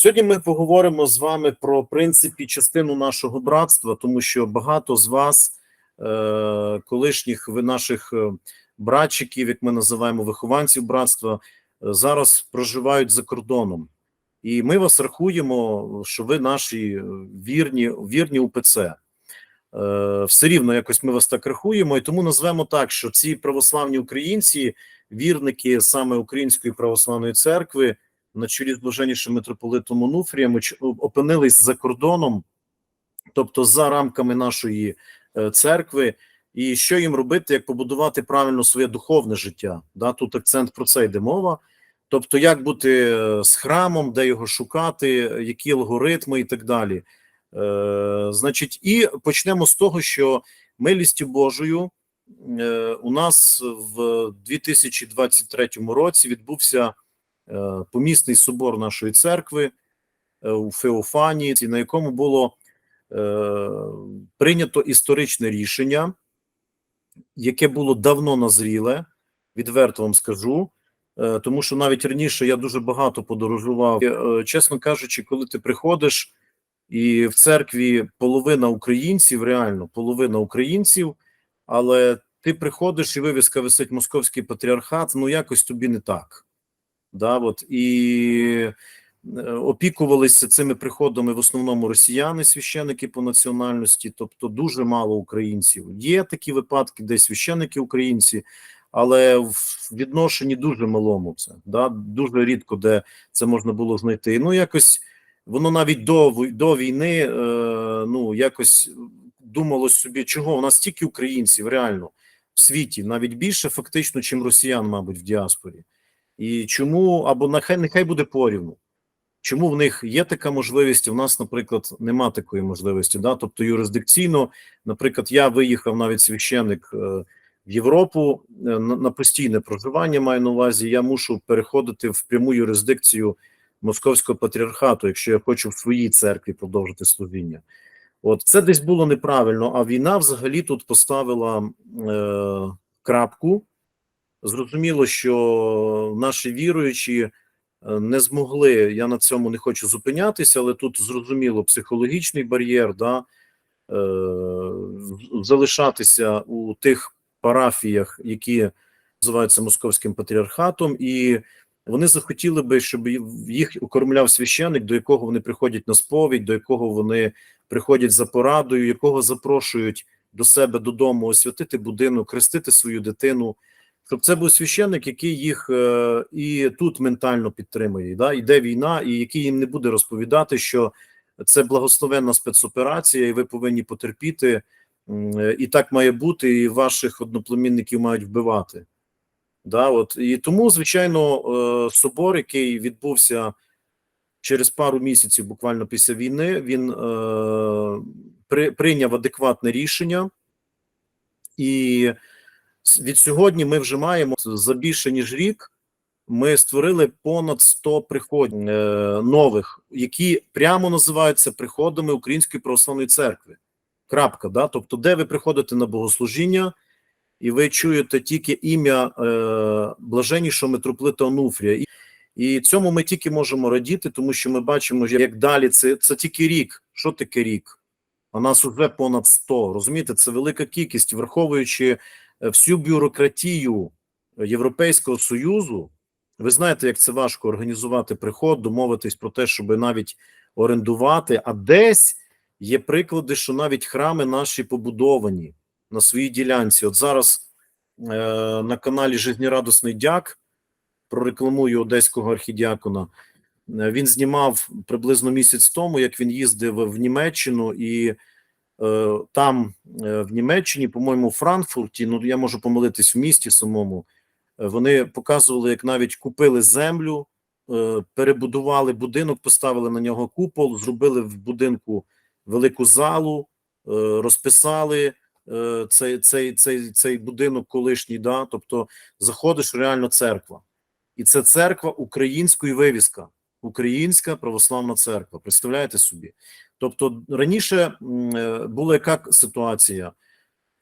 Сьогодні ми поговоримо з вами про принципі частину нашого братства, тому що багато з вас, е, колишніх наших е, братчиків, як ми називаємо вихованців братства, е, зараз проживають за кордоном, і ми вас рахуємо, що ви наші вірні, вірні УПЦ. Все рівно якось ми вас так рахуємо, і тому назвемо так, що ці православні українці, вірники саме Української православної церкви на чолі з блаженнішим митрополитом Онуфрієм опинились за кордоном, тобто за рамками нашої е, церкви. І що їм робити, як побудувати правильно своє духовне життя? Да, тут акцент про це йде мова. Тобто, як бути е, з храмом, де його шукати, які алгоритми і так далі. Е, значить, і почнемо з того, що милістю Божою е, у нас в 2023 році відбувся помісний собор нашої церкви е, у Феофанії, на якому було е, прийнято історичне рішення, яке було давно назріле, відверто вам скажу. Е, Тому що навіть раніше я дуже багато подорожував. Е, Чесно кажучи, коли ти приходиш, і в церкві половина українців, реально половина українців, але ти приходиш і вивіска висить московський патріархат, ну якось тобі не так. Да, от, і е, опікувалися цими приходами в основному росіяни, священики по національності, тобто дуже мало українців. Є такі випадки, де священики українці, але в відношенні дуже малому це. Да, дуже рідко де це можна було знайти. Ну, якось воно навіть до, до війни, е, ну, якось думалось собі, чого у нас стільки українців реально в світі, навіть більше фактично, чим росіян, мабуть, в діаспорі. І чому, або нехай нехай буде порівну. Чому в них є така можливість, в нас, наприклад, нема такої можливості. Да? Тобто юрисдикційно, наприклад, я виїхав навіть священик е, в Європу е, на постійне проживання, маю на увазі, я мушу переходити в пряму юрисдикцію московського патріархату, якщо я хочу в своїй церкві продовжити служіння. От це десь було неправильно, а війна взагалі тут поставила е, крапку. Зрозуміло, що наші віруючі е, не змогли. Я на цьому не хочу зупинятися, але тут зрозуміло психологічний бар'єр, да, е, залишатися у тих парафіях, які називаються московським патріархатом, і вони захотіли би, щоб їх окормляв священик, до якого вони приходять на сповідь, до якого вони приходять за порадою, якого запрошують до себе додому освятити будинок, хрестити свою дитину щоб це був священник, який їх е, і тут ментально підтримує. Да? Іде війна, і який їм не буде розповідати, що це благословенна спецоперація, і ви повинні потерпіти, е, і так має бути, і ваших одноплемінників мають вбивати. Да? От. І тому, звичайно, е, собор, який відбувся через пару місяців, буквально після війни, він е, при, прийняв адекватне рішення. І від сьогодні ми вже маємо за більше ніж рік. Ми створили понад 100 приходів е, нових, які прямо називаються приходами Української православної церкви. Крапка, да? Тобто, де ви приходите на богослужіння, і ви чуєте тільки ім'я е, блаженнішого митрополита Онуфрія. І, і цьому ми тільки можемо радіти, тому що ми бачимо, як далі це, це тільки рік. Що таке рік? А нас уже понад 100. Розумієте, це велика кількість, враховуючи всю бюрократію Європейського Союзу. Ви знаєте, як це важко організувати приход, домовитись про те, щоб навіть орендувати. А десь є приклади, що навіть храми наші побудовані на своїй ділянці. От зараз е, на каналі Жизнєрадосний Дяк прорекламую одеського архідіакона. Е, Він знімав приблизно місяць тому, як він їздив в Німеччину, і там е, в Німеччині, по-моєму, у Франкфурті, ну я можу помилитись в місті самому. е, Вони показували, як навіть купили землю, е, перебудували будинок, поставили на нього купол, зробили в будинку велику залу, е, розписали е, цей, цей, цей, цей будинок колишній. Да? Тобто заходиш реально церква. І це церква української вивіска. Українська православна церква. Представляєте собі? Тобто раніше е, була яка ситуація?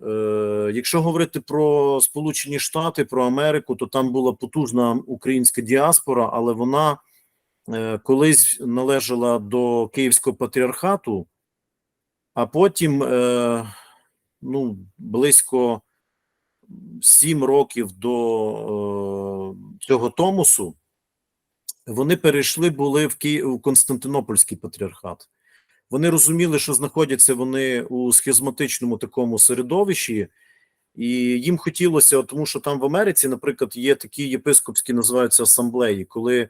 Е, Якщо говорити про Сполучені Штати, про Америку, то там була потужна українська діаспора, але вона е, колись належала до Київського патріархату, а потім ну, близько сім років до цього Томосу вони перейшли були в Константинопольський патріархат. Вони розуміли, що знаходяться вони у схизматичному такому середовищі, і їм хотілося, тому що там в Америці, наприклад, є такі єпископські називаються асамблеї, коли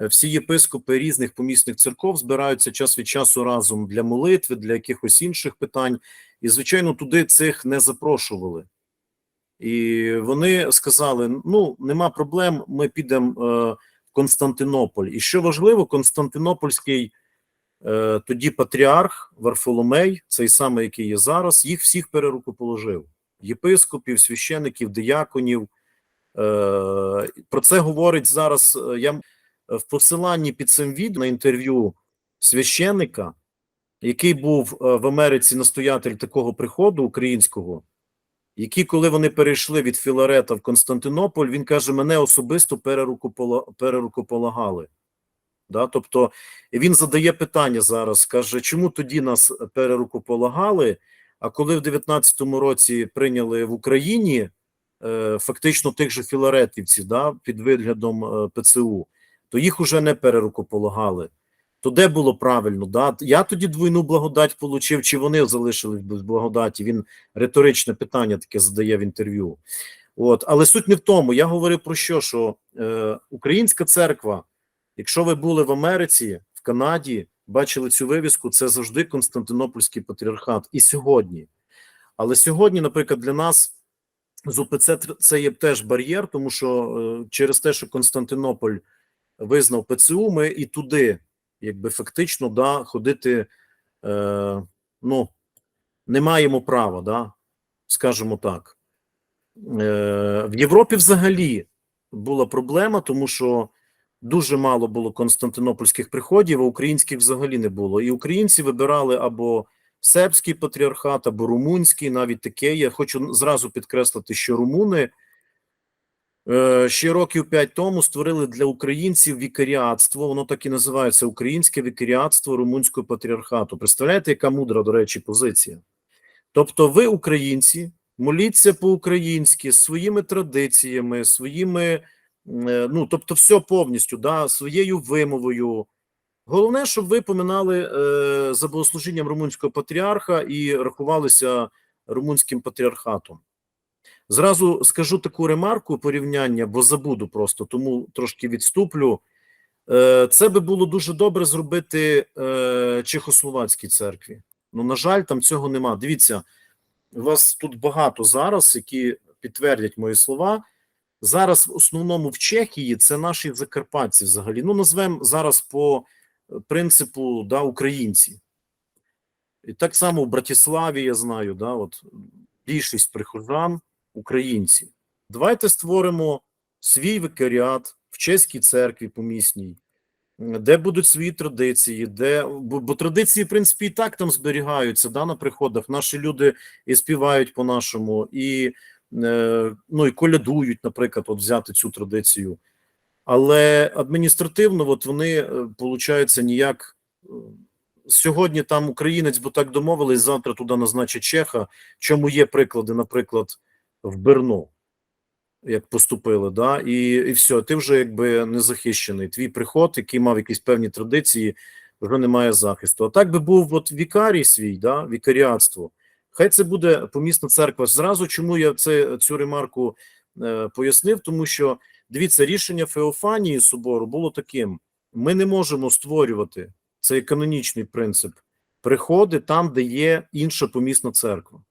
е, всі єпископи різних помісних церков збираються час від часу разом для молитви, для якихось інших питань, і звичайно, туди цих не запрошували. І вони сказали: ну, нема проблем, ми підемо е, в Константинополь. І що важливо, Константинопольський тоді патріарх Варфоломей, цей самий, який є зараз, їх всіх перерукоположив: єпископів, священиків, дияконів. Е, про це говорить зараз. е, Я в посиланні під цим відео на інтерв'ю священика, який був е, в Америці настоятель такого приходу українського які, коли вони перейшли від Філарета в Константинополь, він каже: мене особисто перерукополагали. Да? Тобто він задає питання зараз: каже, чому тоді нас перерукополагали? А коли в 19-му році прийняли в Україні е, фактично тих же філаретівців да, під виглядом е, ПЦУ, то їх уже не перерукополагали. То де було правильно? Да? Я тоді двойну благодать получив, чи вони залишились без благодаті? Він риторичне питання таке задає в інтерв'ю. От, але суть не в тому. Я говорив про що? Що е, українська церква, якщо ви були в Америці, в Канаді, бачили цю вивіску, це завжди Константинопольський патріархат. І сьогодні. Але сьогодні, наприклад, для нас з УПЦ це є теж бар'єр, тому що е, через те, що Константинополь визнав ПЦУ, ми і туди, якби фактично, да, ходити, е, ну, не маємо права, да, скажімо так. Е, в Європі взагалі була проблема, тому що дуже мало було константинопольських приходів, а українських взагалі не було. І українці вибирали або сербський патріархат, або румунський, навіть таке. Я хочу зразу підкреслити, що румуни е, ще років п'ять тому створили для українців вікаріатство. Воно так і називається Українське вікаріатство румунського патріархату. Представляєте, яка мудра, до речі, позиція? Тобто, ви, українці, моліться по-українськи своїми традиціями, своїми, ну тобто, все повністю, да, своєю вимовою. Головне, щоб ви поминали е, за богослужінням румунського патріарха і рахувалися румунським патріархатом. Зразу скажу таку ремарку порівняння, бо забуду просто, тому трошки відступлю. Е, це би було дуже добре зробити е, Чехословацькій церкві. Ну, на жаль, там цього нема. Дивіться, у вас тут багато зараз, які підтвердять мої слова. Зараз в основному в Чехії це наші закарпатці взагалі. Ну, назвемо зараз по е, принципу да, українці. І так само в Братиславі я знаю, да, от більшість прихожан українці. Давайте створимо свій викаріат в чеській церкві помісній, де будуть свої традиції, де бо, бо традиції, в принципі, і так там зберігаються да, на приходах. Наші люди і співають по-нашому, і ну і колядують, наприклад, от взяти цю традицію. Але адміністративно, от вони, виходить, ніяк е, сьогодні там українець, бо так домовились, завтра туди назначить Чеха. Чому є приклади, наприклад, в Берно, як поступили, да, і, і все, ти вже якби не захищений. Твій приход, який мав якісь певні традиції, вже немає захисту. А так би був от вікарій свій, да, вікаріатство. Хай це буде помісна церква. Зразу чому я це цю ремарку е, пояснив, тому що дивіться, рішення Феофанії собору було таким: ми не можемо створювати цей канонічний принцип приходи там, де є інша помісна церква.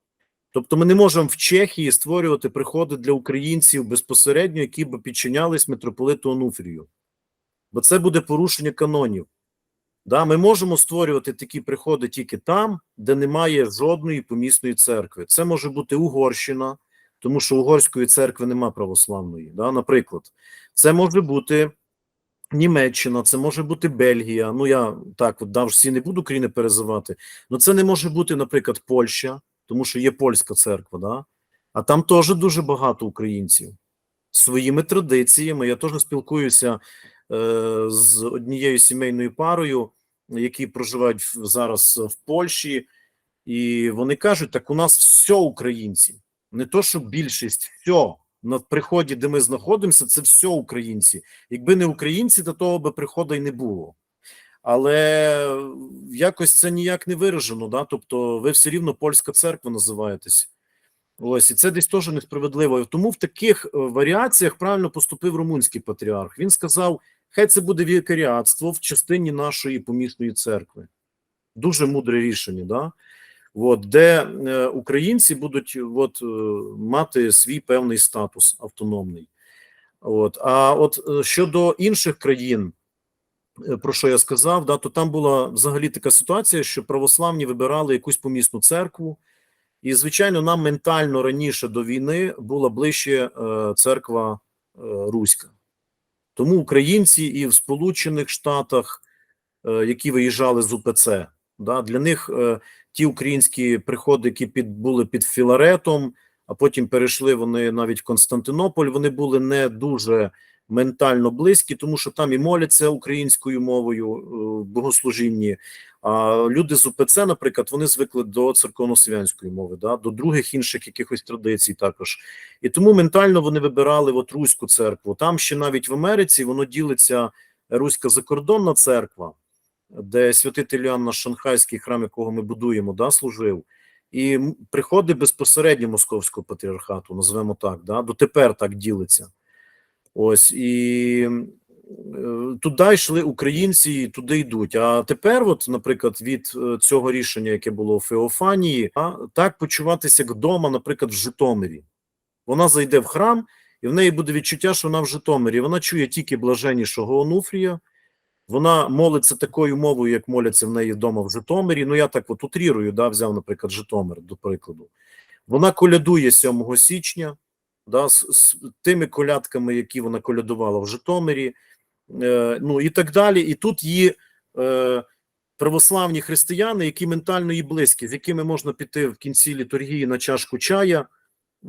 Тобто ми не можемо в Чехії створювати приходи для українців безпосередньо, які б підчинялись митрополиту Онуфрію. Бо це буде порушення канонів. Да, Ми можемо створювати такі приходи тільки там, де немає жодної помісної церкви. Це може бути Угорщина, тому що Угорської церкви нема православної. Да, Наприклад, це може бути Німеччина, це може бути Бельгія. Ну я так от дав всі не буду країни перезивати. Ну це не може бути, наприклад, Польща, тому що є польська церква, да? а там теж дуже багато українців своїми традиціями. Я теж спілкуюся е, з однією сімейною парою, які проживають зараз в Польщі, і вони кажуть: так у нас все українці, не то, що більшість, все на приході, де ми знаходимося, це все українці. Якби не українці, то того би приходу й не було. Але якось це ніяк не виражено. Да? Тобто, ви все рівно польська церква називаєтесь. Ось і це десь теж несправедливо. Тому в таких е, варіаціях правильно поступив румунський патріарх. Він сказав: хай це буде вікаріатство в частині нашої помісної церкви. Дуже мудре рішення, да? От, де е, українці будуть от, е, мати свій певний статус автономний. От. А от е, щодо інших країн, е, про що я сказав, да, то там була взагалі така ситуація, що православні вибирали якусь помісну церкву, і, звичайно, нам ментально раніше до війни була ближче е, церква е, Руська. Тому українці і в Сполучених Штатах, е, які виїжджали з УПЦ, да, для них е, ті українські приходи, які під, були під Філаретом, а потім перейшли вони навіть в Константинополь, вони були не дуже ментально близькі, тому що там і моляться українською мовою е, богослужінні. А люди з УПЦ, наприклад, вони звикли до церковно-слов'янської мови, да, до других інших якихось традицій також. І тому ментально вони вибирали от Руську церкву. Там ще навіть в Америці воно ділиться Руська закордонна церква, де святитель Іоанн Шанхайський храм, якого ми будуємо, да, служив. І м- приходи безпосередньо московського патріархату, назвемо так, да, дотепер так ділиться. Ось і е, туди йшли українці, і туди йдуть. А тепер, от, наприклад, від е, цього рішення, яке було в Феофанії, так почуватися як вдома, наприклад, в Житомирі. Вона зайде в храм, і в неї буде відчуття, що вона в Житомирі. Вона чує тільки блаженнішого Онуфрія. Вона молиться такою мовою, як моляться в неї вдома в Житомирі. Ну, я так от утрірую, да, взяв, наприклад, Житомир, до прикладу. Вона колядує 7 січня, да, з, з тими колядками, які вона колядувала в Житомирі, е, ну і так далі. І тут є е, православні християни, які ментально їй близькі, з якими можна піти в кінці літургії на чашку чая,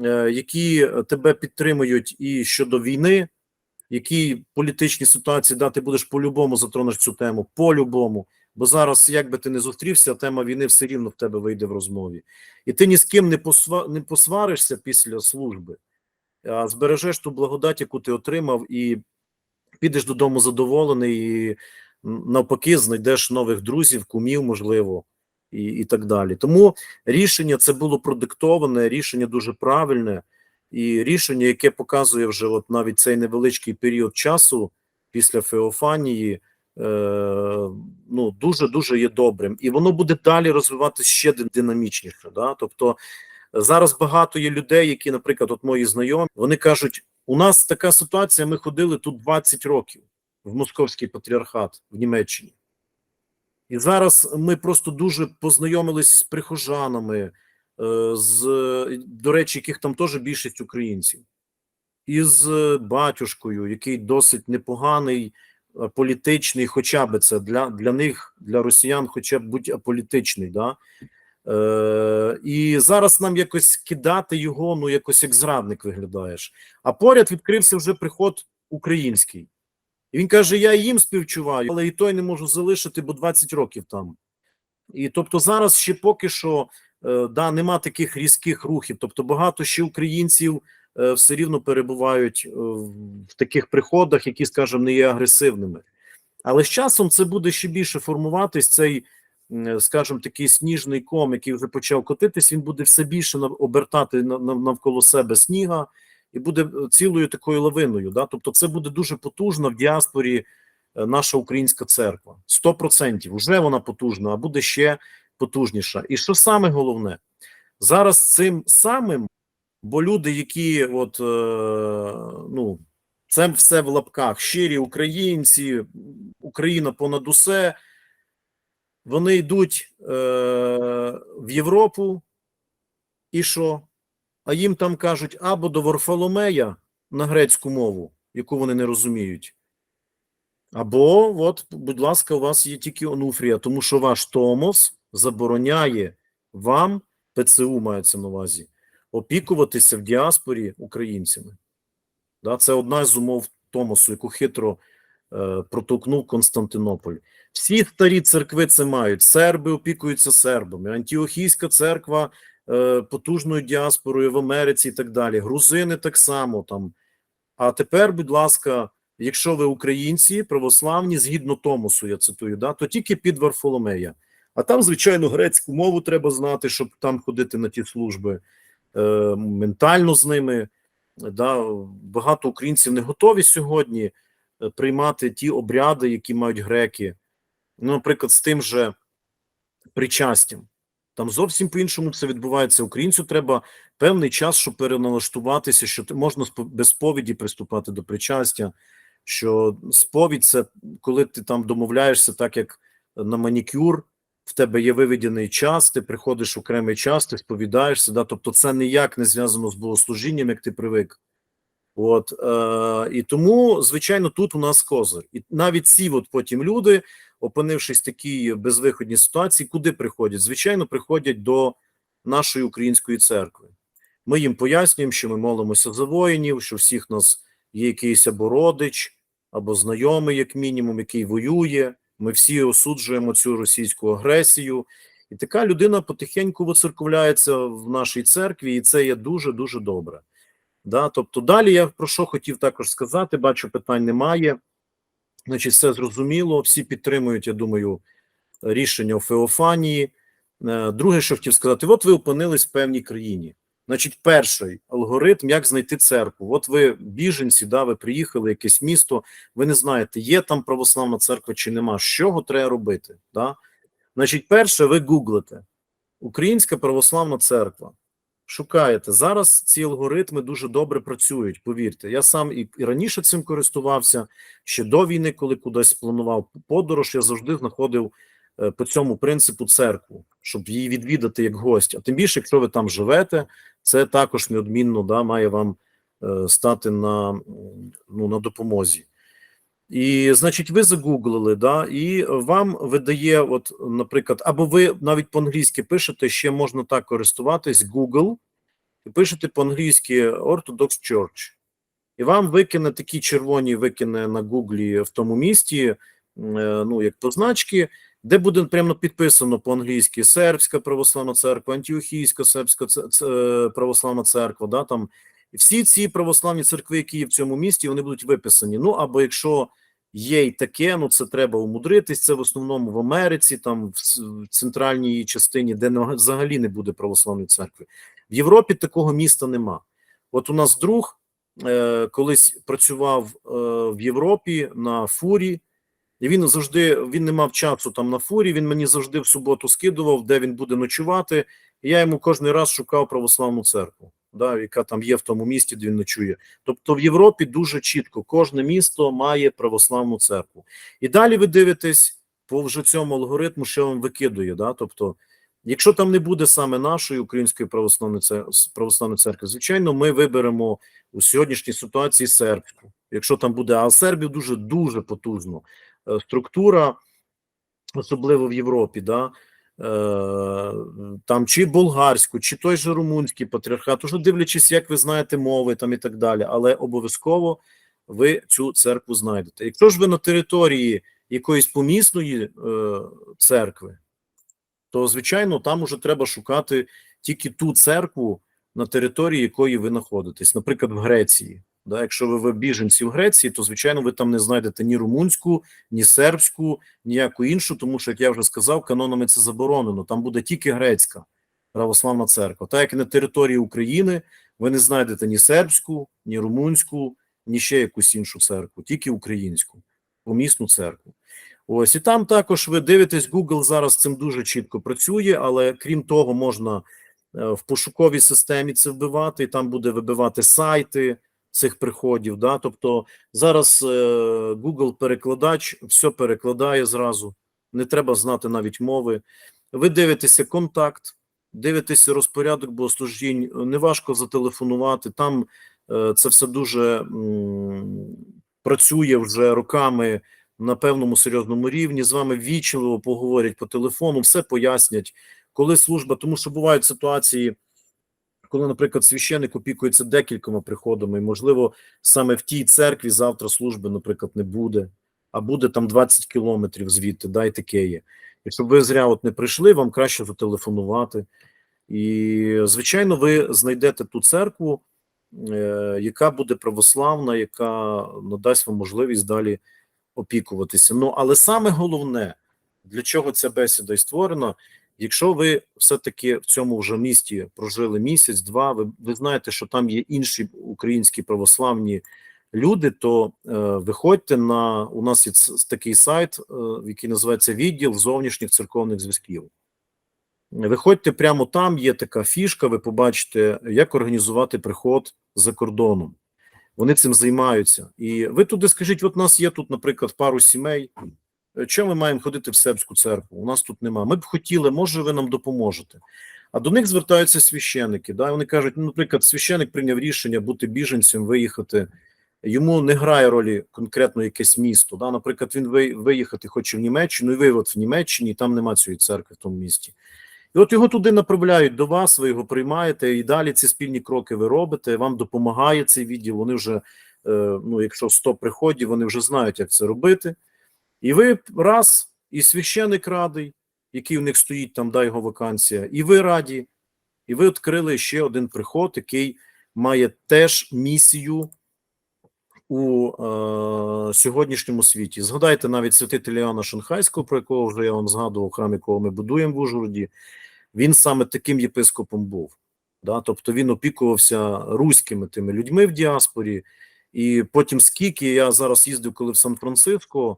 е, які тебе підтримують і щодо війни, які політичні ситуації, да, ти будеш по-любому затронеш цю тему, по-любому. Бо зараз, як би ти не зустрівся, тема війни все рівно в тебе вийде в розмові. І ти ні з ким не, посва... не посваришся після служби, збережеш ту благодать, яку ти отримав, і підеш додому задоволений, і навпаки, знайдеш нових друзів, кумів, можливо, і, і так далі. Тому рішення це було продиктоване, рішення дуже правильне, і рішення, яке показує вже от навіть цей невеличкий період часу після Феофанії, е, ну дуже дуже є добрим, і воно буде далі розвиватися ще ди- динамічніше. Да? Тобто зараз багато є людей, які, наприклад, от мої знайомі, вони кажуть: у нас така ситуація, ми ходили тут 20 років в московський патріархат в Німеччині. І зараз ми просто дуже познайомились з прихожанами, е, з, до речі, яких там теж більшість українців, і з батюшкою, який досить непоганий, політичний, хоча б це для, для них, для росіян, хоча б будь аполітичний. Да? Е, і зараз нам якось кидати його, ну якось як зрадник виглядаєш. А поряд відкрився вже приход український. І він каже: Я їм співчуваю, але і той не можу залишити, бо 20 років там. І тобто зараз ще поки що е, да, нема таких різких рухів. Тобто багато ще українців е, все рівно перебувають е, в таких приходах, які, скажімо, не є агресивними. Але з часом це буде ще більше формуватись цей, скажімо, такий сніжний ком, який вже почав котитись, він буде все більше обертати на- на- навколо себе сніга і буде е, цілою такою лавиною. Да? Тобто, це буде дуже потужно в діаспорі е, наша українська церква. 100%. Вже вона потужна, а буде ще потужніша. І що саме головне, зараз цим самим, бо люди, які от, е, ну, це все в лапках, щирі українці, Україна понад усе, вони йдуть е, в Європу, і що? А їм там кажуть або до Варфоломея на грецьку мову, яку вони не розуміють. Або, от, будь ласка, у вас є тільки Онуфрія, тому що ваш Томос забороняє вам, ПЦУ мається на увазі, опікуватися в діаспорі українцями. Да, це одна з умов Томосу, яку хитро протолкнув Константинополь. Всі старі церкви це мають. Серби опікуються сербами, Антіохійська церква е, потужною діаспорою в Америці і так далі. Грузини так само там. А тепер, будь ласка, якщо ви українці православні, згідно Томосу, я цитую, да, то тільки під Варфоломея. А там, звичайно, грецьку мову треба знати, щоб там ходити на ті служби, е, ментально з ними. Да, багато українців не готові сьогодні е, приймати ті обряди, які мають греки. Ну, наприклад, з тим же причастям. Там зовсім по-іншому все відбувається. Українцю треба певний час, щоб переналаштуватися, що можна без сповіді приступати до причастя. Що сповідь це коли ти там домовляєшся, так як на манікюр, в тебе є виведений час, ти приходиш в окремий час, ти сповідаєшся. Да? Тобто, це ніяк не зв'язано з богослужінням, як ти привик. От е, і тому, звичайно, тут у нас козир. І навіть ці от потім люди, опинившись в такій безвиходній ситуації, куди приходять? Звичайно, приходять до нашої української церкви. Ми їм пояснюємо, що ми молимося за воїнів, що всіх нас є якийсь або родич, або знайомий, як мінімум, який воює. Ми всі осуджуємо цю російську агресію. І така людина потихеньку воцерковляється в нашій церкві, і це є дуже дуже добре. Да, тобто далі я про що хотів також сказати, бачу, питань немає. Значить, все зрозуміло, всі підтримують, я думаю, рішення у Феофанії. Е, Друге, що хотів сказати, от ви опинились в певній країні. Значить, перший алгоритм, як знайти церкву. От ви біженці, да, ви приїхали в якесь місто, ви не знаєте, є там православна церква чи нема. Чого треба робити? Да? Значить, перше, ви гуглите Українська православна церква. Шукаєте зараз ці алгоритми дуже добре працюють. Повірте, я сам і, раніше цим користувався ще до війни, коли кудись планував подорож. Я завжди знаходив е, по цьому принципу церкву, щоб її відвідати як гость. А тим більше, якщо ви там живете, це також неодмінно да, має вам е, стати на, ну, на допомозі. І, значить, ви загуглили, да, і вам видає, от, наприклад, або ви навіть по-англійськи пишете, ще можна так користуватись Google, і пишете по-англійськи Orthodox Church. І вам викине такі червоні, викине на Гуглі в тому місті, е, ну, як позначки, де буде прямо підписано по-англійськи Сербська православна церква, Антіохійська сербська е, православна церква, да, там всі ці православні церкви, які є в цьому місті, вони будуть виписані. Ну або якщо є й таке, ну це треба умудритись. Це в основному в Америці, там в, центральній частині, де взагалі не буде православної церкви. В Європі такого міста нема. От у нас друг е, колись працював е, в Європі на фурі. І він завжди він не мав часу там на фурі. Він мені завжди в суботу скидував, де він буде ночувати. І я йому кожен раз шукав православну церкву, да, яка там є в тому місті, де він ночує. Тобто в Європі дуже чітко кожне місто має православну церкву. І далі ви дивитесь по вже цьому алгоритму, що вам викидує. Да? Тобто, якщо там не буде саме нашої української православної церкви, православної церкви, звичайно, ми виберемо у сьогоднішній ситуації сербську. Якщо там буде, а сербів дуже дуже потужно. Е, структура, особливо в Європі, да, там чи болгарську, чи той же румунський патріархат, уже дивлячись, як ви знаєте мови там і так далі, але обов'язково ви цю церкву знайдете. Якщо ж ви на території якоїсь помісної е, церкви, то звичайно там уже треба шукати тільки ту церкву, на території якої ви знаходитесь, наприклад, в Греції. Да, якщо ви, ви біженці в Греції, то звичайно ви там не знайдете ні румунську, ні сербську, ніяку іншу, тому що, як я вже сказав, канонами це заборонено. Там буде тільки грецька православна церква. Так як на території України ви не знайдете ні сербську, ні румунську, ні ще якусь іншу церкву, тільки українську, помісну церкву. Ось і там також ви дивитесь, Google зараз цим дуже чітко працює, але крім того, можна е, в пошуковій системі це вбивати, і там буде вибивати сайти цих приходів. Да? Тобто зараз е, Google перекладач все перекладає зразу, не треба знати навіть мови. Ви дивитеся контакт, дивитеся розпорядок богослужінь, неважко зателефонувати. Там е, це все дуже працює вже роками на певному серйозному рівні. З вами ввічливо поговорять по телефону, все пояснять, коли служба, тому що бувають ситуації коли, наприклад, священик опікується декількома приходами, і, можливо, саме в тій церкві завтра служби, наприклад, не буде. а буде там 20 кілометрів звідти, да, таке є. І щоб ви зря от не прийшли, вам краще зателефонувати. І, звичайно, ви знайдете ту церкву, е, яка буде православна, яка надасть вам можливість далі опікуватися. Ну, але саме головне, для чого ця бесіда і створена, якщо ви все-таки в цьому вже місті прожили місяць-два, ви, ви знаєте, що там є інші українські православні люди, то е, виходьте на у нас є такий сайт, е, який називається відділ зовнішніх церковних зв'язків. Виходьте прямо там, є така фішка, ви побачите, як організувати приход за кордоном. Вони цим займаються. І ви туди скажіть: от у нас є тут, наприклад, пару сімей. Чому ми маємо ходити в Сербську церкву? У нас тут нема. Ми б хотіли, може, ви нам допоможете. А до них звертаються священики. Да? Вони кажуть: ну, наприклад, священик прийняв рішення бути біженцем, виїхати. Йому не грає ролі конкретно якесь місто. Да? Наприклад, він ви- виїхати хоче в Німеччину, і ви в Німеччині, і там нема цієї церкви в тому місті. І от його туди направляють до вас, ви його приймаєте, і далі ці спільні кроки ви робите. Вам допомагає цей відділ. Вони вже, е, ну, якщо 100 приходів, вони вже знають, як це робити. І ви раз, і священик радий, який у них стоїть там, да, його вакансія, і ви раді, і ви відкрили ще один приход, який має теж місію у е, сьогоднішньому світі. Згадайте навіть святителя Іоанна Шанхайського, про якого вже я вам згадував, храм якого ми будуємо в Ужгороді. Він саме таким єпископом був. Да? Тобто він опікувався руськими тими людьми в діаспорі. І потім, скільки я зараз їздив, коли в Сан-Франциско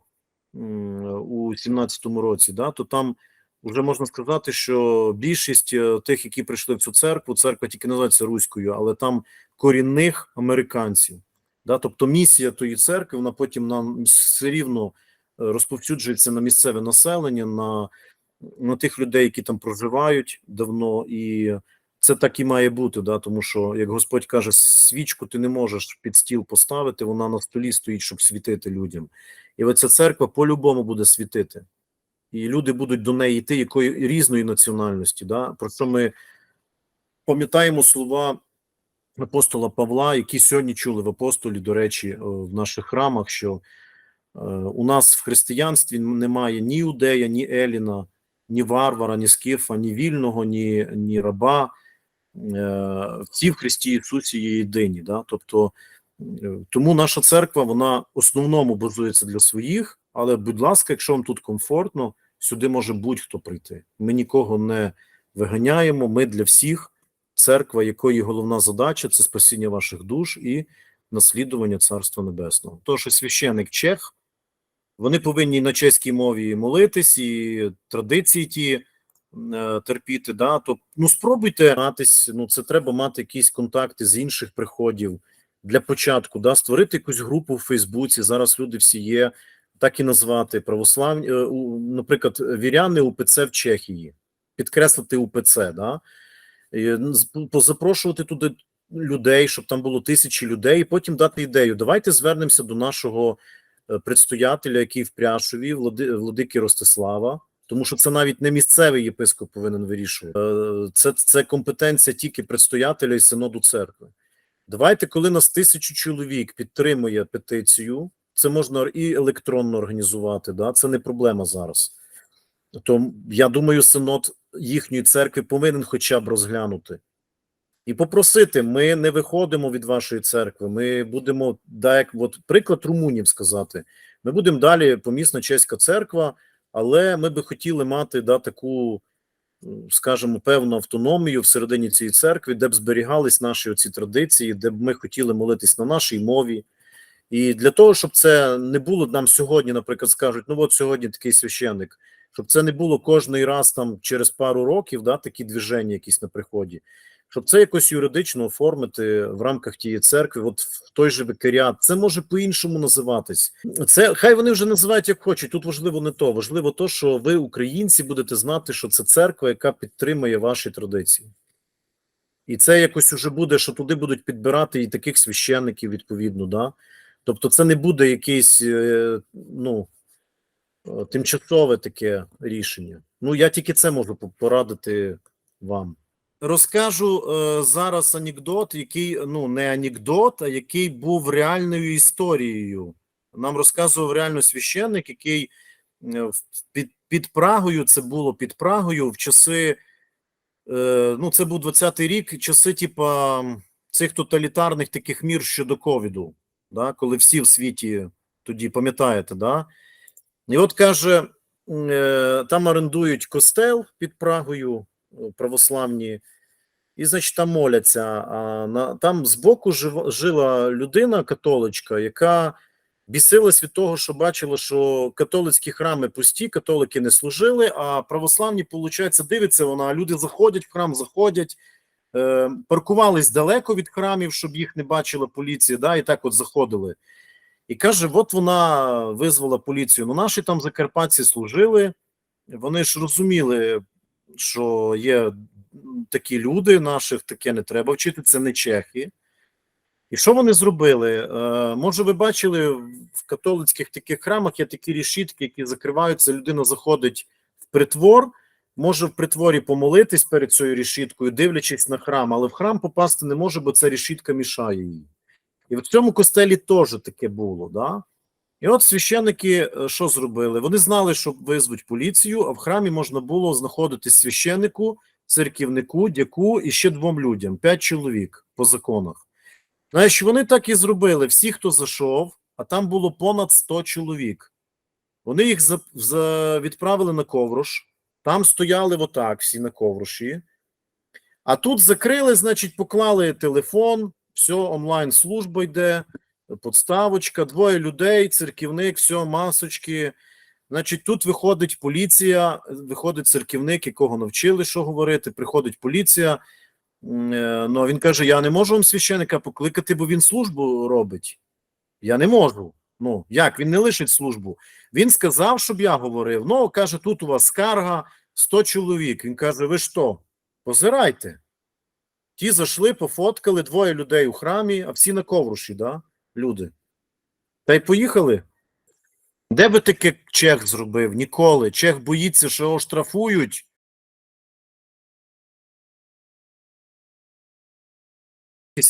у 17-му році, да, то там вже можна сказати, що більшість е, тих, які прийшли в цю церкву, церква тільки називається руською, але там корінних американців. Да, тобто місія тої церкви, вона потім нам все рівно е, розповсюджується на місцеве населення, на, на тих людей, які там проживають давно, і це так і має бути, да, тому що, як Господь каже, свічку ти не можеш під стіл поставити, вона на столі стоїть, щоб світити людям. І оця церква по-любому буде світити. І люди будуть до неї йти якої різної національності. Да? Про що ми пам'ятаємо слова апостола Павла, які сьогодні чули в апостолі, до речі, е, в наших храмах, що е, у нас в християнстві немає ні юдея, ні Еліна, ні варвара, ні скіфа, ні вільного, ні, ні раба. Е, Всі в Христі Ісусі є єдині. Да? Тобто, е, тому наша церква, вона основному базується для своїх, але, будь ласка, якщо вам тут комфортно, сюди може будь-хто прийти. Ми нікого не виганяємо, ми для всіх церква, якої головна задача це спасіння ваших душ і наслідування Царства Небесного. Тож і священик Чех, вони повинні на чеській мові молитись, і традиції ті е, терпіти. Да? То, ну, спробуйте гратись, ну, це треба мати якісь контакти з інших приходів для початку, да? створити якусь групу в Фейсбуці. Зараз люди всі є, так і назвати православні, е, наприклад, віряни УПЦ в Чехії, підкреслити УПЦ, да? Ну, позапрошувати туди людей, щоб там було тисячі людей, і потім дати ідею. Давайте звернемося до нашого е, предстоятеля, який в Пряшові, влади, владики Ростислава, тому що це навіть не місцевий єпископ повинен вирішувати. Е, Це, це компетенція тільки предстоятеля і синоду церкви. Давайте, коли нас тисячу чоловік підтримує петицію, це можна і електронно організувати, да? це не проблема зараз. То я думаю, синод їхньої церкви повинен хоча б розглянути і попросити: ми не виходимо від вашої церкви. Ми будемо, як от приклад румунів сказати, ми будемо далі помісна чеська церква, але ми би хотіли мати да, таку, скажімо, певну автономію всередині цієї церкви, де б зберігались наші оці традиції, де б ми хотіли молитись на нашій мові. І для того, щоб це не було нам сьогодні, наприклад, скажуть, ну от сьогодні такий священник, щоб це не було кожний раз там через пару років, да, такі движення якісь на приході, щоб це якось юридично оформити в рамках тієї церкви, от в той же викаріат, це може по-іншому називатись. Це хай вони вже називають як хочуть. Тут важливо не то. Важливо то, що ви, українці, будете знати, що це церква, яка підтримує ваші традиції. І це якось уже буде, що туди будуть підбирати і таких священників, відповідно, да. Тобто, це не буде якесь е, ну, тимчасове таке рішення. Ну, я тільки це можу порадити вам. Розкажу е, зараз анекдот, який ну не анекдот, а який був реальною історією. Нам розказував реально священник, який е, під, під Прагою, це було під Прагою в часи, е, ну це був 20-й рік, часи, типа цих тоталітарних таких мір щодо ковіду, да, коли всі в світі тоді пам'ятаєте, да? І от каже, е, там орендують костел під Прагою, е, православні, і, значить, там моляться. А на, там збоку жила людина, католичка, яка бісилась від того, що бачила, що католицькі храми пусті, католики не служили, а православні, виходить, дивиться вона, люди заходять в храм, заходять, е, паркувались далеко від храмів, щоб їх не бачила поліція, да, і так от заходили. І каже: от вона визвала поліцію. Ну, наші там закарпатці служили, вони ж розуміли, що є такі люди, наших таке не треба вчити, це не чехи. І що вони зробили? Е, може, ви бачили в католицьких таких храмах є такі рішітки, які закриваються. Людина заходить в притвор, може в притворі помолитись перед цією рішіткою, дивлячись на храм, але в храм попасти не може, бо ця рішітка мішає їй. І в цьому костелі теж таке було. Да? І от священники е, що зробили? Вони знали, що визвуть поліцію, а в храмі можна було знаходити священнику, церківнику, дяку і ще двом людям, п'ять чоловік по законах. Знаєш, вони так і зробили. Всі, хто зайшов, а там було понад 100 чоловік. Вони їх за, за, відправили на коврош, там стояли отак, всі на ковроші. А тут закрили, значить, поклали телефон, все, онлайн-служба йде, подставочка, двоє людей, церківник, все, масочки. Значить, тут виходить поліція, виходить церківник, якого навчили, що говорити, приходить поліція. Е, Ну, він каже: Я не можу вам священика покликати, бо він службу робить. Я не можу. Ну, як він не лишить службу? Він сказав, щоб я говорив. Ну, каже, тут у вас скарга 100 чоловік. Він каже: ви що? Позирайте. Ті зайшли, пофоткали двоє людей у храмі, а всі на ковруші, да? люди. Та й поїхали. Де би таке чех зробив? Ніколи. Чех боїться, що його штрафують.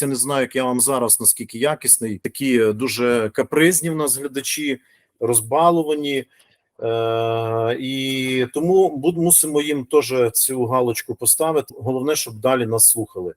Я не знаю, як я вам зараз наскільки якісний. Такі е, дуже капризні в нас глядачі, розбалувані. Е, і тому мусимо їм теж цю галочку поставити. Головне, щоб далі нас слухали.